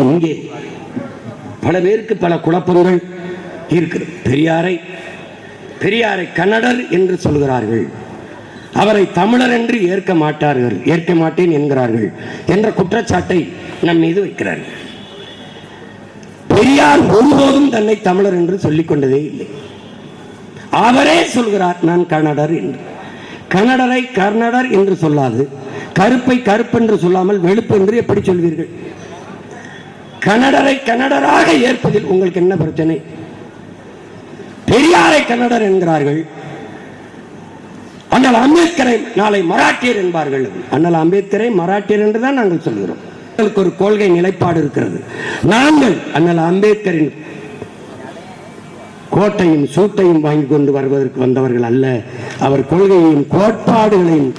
இங்கே பல பேருக்கு பல குழப்பங்கள் இருக்கிறது பெரியாரை பெரியாரை கன்னடர் என்று சொல்கிறார்கள். அவரை தமிழர் என்று ஏற்க மாட்டார்கள் ஏற்க மாட்டேன் என்கிறார்கள் என்ற குற்றச்சாட்டை நம் மீது வைக்கிறார்கள். பெரியார் ஒருபோதும் தன்னை தமிழர் என்று சொல்லிக் கொண்டதே இல்லை. அவரே சொல்கிறார் நான் கன்னடர் என்று. கன்னடரை கர்ணடர் என்று சொல்லாது கருப்பை கருப்பென்று சொல்லாமல் வெளுப்பு என்று எப்படி சொல்வீர்கள்? கன்னடரை கன்னடராக ஏற்பதில் உங்களுக்கு என்ன பிரச்சனை? பெரியாரை கன்னடர் என்கிறார்கள். அண்ணல் அம்பேத்கரை நாளை மராட்டியர் என்பார்கள். அண்ணல் அம்பேத்கரை மராட்டியர் என்று தான் நாங்கள் சொல்கிறோம். எங்களுக்கு ஒரு கொள்கை நிலைப்பாடு இருக்கிறது. நாங்கள் அண்ணல் அம்பேத்கரின் கோட்டையும் சூட்டையும் வாங்கி கொண்டு வருவதற்கு வந்தவர்கள் அல்ல. அவர் கொள்கையையும் கோட்பாடுகளையும்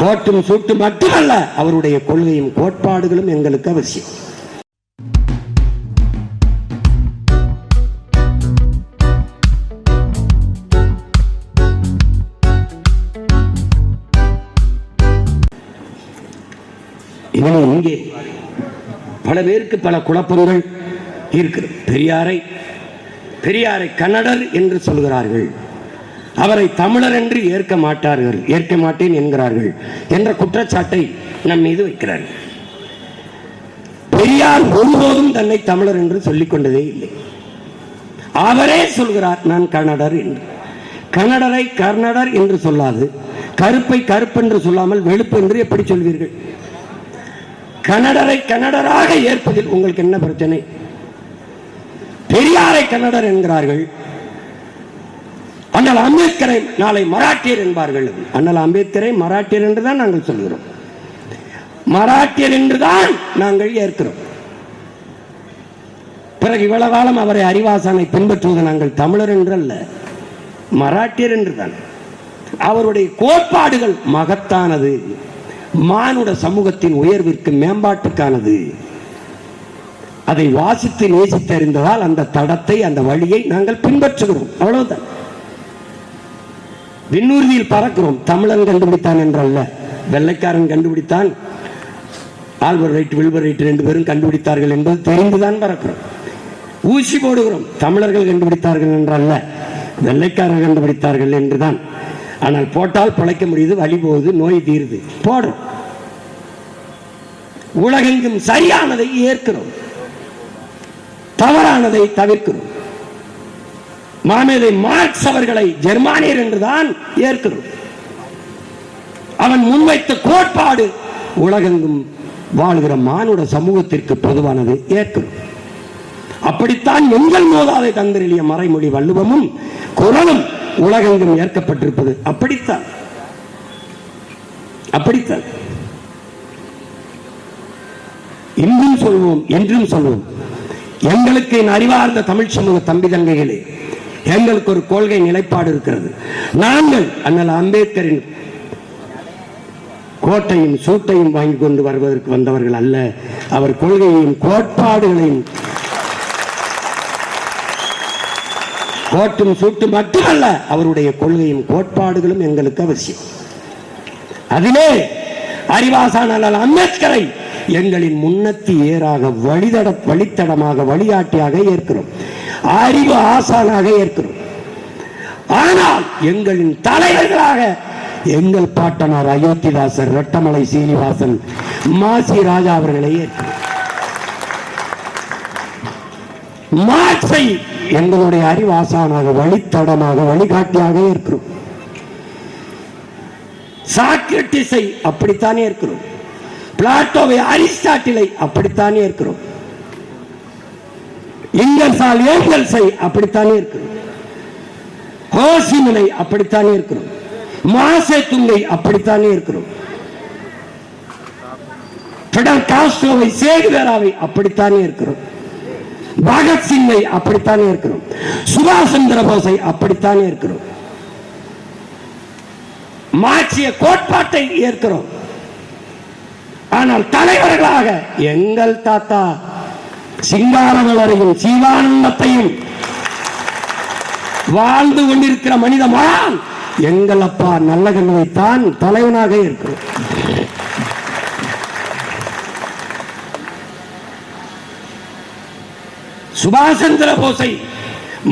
கோட்டும் சூட்டு மட்டுமல்ல அவருடைய கொள்கையும் கோட்பாடுகளும் எங்களுக்கு அவசியம். இவனை இங்கே பல பேருக்கு பல குழப்பங்கள் இருக்கிறது. பெரியாரை பெரியாரை கன்னடர் என்று சொல்கிறார்கள். அவரை தமிழர் என்று ஏற்க மாட்டார்கள் ஏற்க மாட்டேன் என்கிறார்கள் என்ற குற்றச்சாட்டை நம் மீது வைக்கிறார்கள் பெரியார் ஒருபோதும் தன்னை தமிழர் என்று சொல்லிக் கொண்டதே இல்லை. அவரே சொல்கிறார் நான் கன்னடர் என்று. கன்னடரை கர்நாடர் என்று சொல்லாது கருப்பை கருப்பென்று சொல்லாமல் வெளுப்பு என்று எப்படி சொல்வீர்கள்? கன்னடரை கன்னடராக ஏற்பதில் உங்களுக்கு என்ன பிரச்சனை? பெரியாரை கன்னடர் என்கிறார்கள் அண்ணல் அம்பேத்கரை நாளை மராட்டியர் என்பார்கள். அண்ணல் அம்பேத்கரை மராட்டியர் என்று தான் நாங்கள் சொல்கிறோம். மராட்டியர் என்றுதான் நாங்கள் ஏற்கிறோம். பிறகு இவ்வளவு காலம் அவரை அறிவாசானை பின்பற்றுவது நாங்கள் தமிழர் என்று அல்ல மராட்டியர் என்றுதான். அவருடைய கோட்பாடுகள் மகத்தானது மானுட சமூகத்தின் உயர்விற்கு மேம்பாட்டுக்கானது. அதை வாசித்து நேசித்து அறிந்ததால் அந்த தடத்தை அந்த வழியை நாங்கள் பின்பற்றுகிறோம். அவ்வளவுதான். விண்ணூர்தியில் பறக்கிறோம். தமிழன் கண்டுபிடித்தான் என்றல்ல. வெள்ளைக்காரன் கண்டுபிடித்தான். ஆல்பர் ரைட் வில்பர் ரைட் ரெண்டு பேரும் கண்டுபிடித்தார்கள் என்பது தெரிந்துதான் பறக்கிறோம். ஊசி போடுகிறோம். தமிழர்கள் கண்டுபிடித்தார்கள் என்றல்ல. வெள்ளைக்காரர்கள் கண்டுபிடித்தார்கள் என்றுதான். ஆனால் போட்டால் பிழைக்க முடியுது வழி போகுது நோய் தீருது. போடுறோம். உலகெங்கும் சரியானதை ஏற்கிறோம். தவறானதை தவிர்க்கிறோம். மாமேதை மார்க்ஸ் அவர்களை ஜெர்மானியர் என்றுதான் ஏற்கிறோம். அவன் முன்வைத்த கோட்பாடு உலகெங்கும் வாழ்கிற மானுட சமூகத்திற்கு பொதுவானது ஏற்கிறோம். அப்படித்தான் எங்கள் மோதாதை தந்திரிலிய மறைமொழி வள்ளுவமும் குரலும் உலகெங்கும் ஏற்கப்பட்டிருப்பது அப்படித்தான். அப்படித்தான். இன்றும் சொல்வோம் என்றும் சொல்வோம். எங்களுக்கு என் அறிவார்ந்த தமிழ் சமூக தம்பி தங்கைகளே எங்களுக்கு ஒரு கொள்கை நிலைப்பாடு இருக்கிறது. நாங்கள் அண்ணல் அம்பேத்கரின் கோட்டையும் சூட்டையும் வாங்கி கொண்டு வருவதற்கு வந்தவர்கள் அல்ல. அவர் கொள்கையையும் கோட்பாடுகளையும் கோட்டும் சூட்டு மட்டுமல்ல அவருடைய கொள்கையும் கோட்பாடுகளும் எங்களுக்கு அவசியம். அதிலே அறிவாசான அம்பேத்கரை எங்களின் முன்னத்தி ஏறாக வழிதட வழித்தடமாக வழிகாட்டியாக ஏற்கிறோம். அறிவு ஆசானாக ஏற்கிறோம். ஆனால் எங்களின் தலைவர்களாக எங்கள் பாட்டனார் அயோத்திதாசர் ரெட்டமலை சீனிவாசன் மாசி ராஜா அவர்களை ஏற்கிறோம். எங்களுடைய அறிவாசானாக வழித்தடமாக வழிகாட்டியாக இருக்கிறோம் சாக்ரட்டிஸை அப்படித்தானே இருக்கிறோம் பிளாட்டோவை அரிஸ்டாட்டிலை அப்படித்தானே இருக்கிறோம். இங்கர்சால் ஏங்கல்ஸை அப்படித்தானே இருக்கிறோம். ஹோசிமனை அப்படித்தானே இருக்கிறோம். மாசே துங்கை அப்படித்தானே இருக்கிறோம். பிடல் காஸ்ட்ரோவை சேகுவேராவை அப்படித்தானே இருக்கிறோம். பகத்சிங்கை அப்படித்தானே இருக்கிறோம். சுபாஷ் சந்திர போஸை அப்படித்தானே இருக்கிறோம். மாற்றிய கோட்பாட்டை ஏற்கிறோம். ஆனால் தலைவர்களாக எங்கள் தாத்தா சிங்கார மலரையும் சீவானந்தத்தையும் வாழ்ந்து கொண்டிருக்கிற மனித மகான் எங்கள் அப்பா நல்ல கண்ணுவை தலைவனாக இருக்கிறோம் சுபாஷ் சந்திர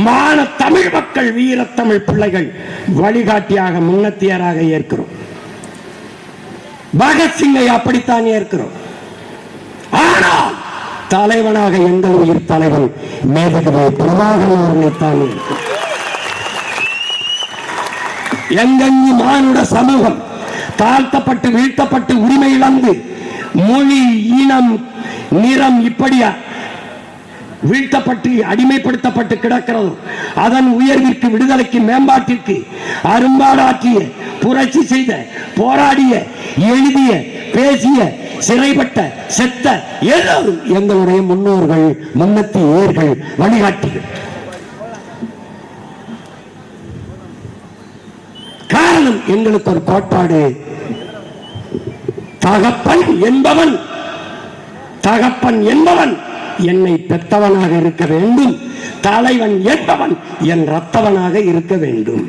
மான தமிழ் மக்கள் வீரத்தமிழ் பிள்ளைகள் வழிகாட்டியாக முன்னத்தியராக ஏற்கிறோம். பகத்சிங்கை அப்படித்தான் ஏற்கிறோம் ஆனால் தலைவனாக எங்கள் உயிர் தலைவன் மேதகவே பிரபாகரன் அவர்களைத்தான் எங்கெங்கு மானுட சமூகம் தாழ்த்தப்பட்டு வீழ்த்தப்பட்டு உரிமை இழந்து மொழி இனம் நிறம் இப்படியா வீழ்த்தப்பட்டு அடிமைப்படுத்தப்பட்டு கிடக்கிறது அதன் உயர்விற்கு விடுதலைக்கு மேம்பாட்டிற்கு அரும்பாடாற்றிய புரட்சி செய்த போராடிய எழுதிய பேசிய சிறைப்பட்ட செத்த எல்லாரும் எங்களுடைய முன்னோர்கள் முன்னத்தி ஏர்கள் வழிகாட்டிகள். காரணம் எங்களுக்கு ஒரு கோட்பாடு. தகப்பன் என்பவன் தகப்பன் என்பவன் என்னை பெத்தவனாக இருக்க வேண்டும் தலைவன் என்பவன் என் ரத்தவனாக இருக்க வேண்டும்.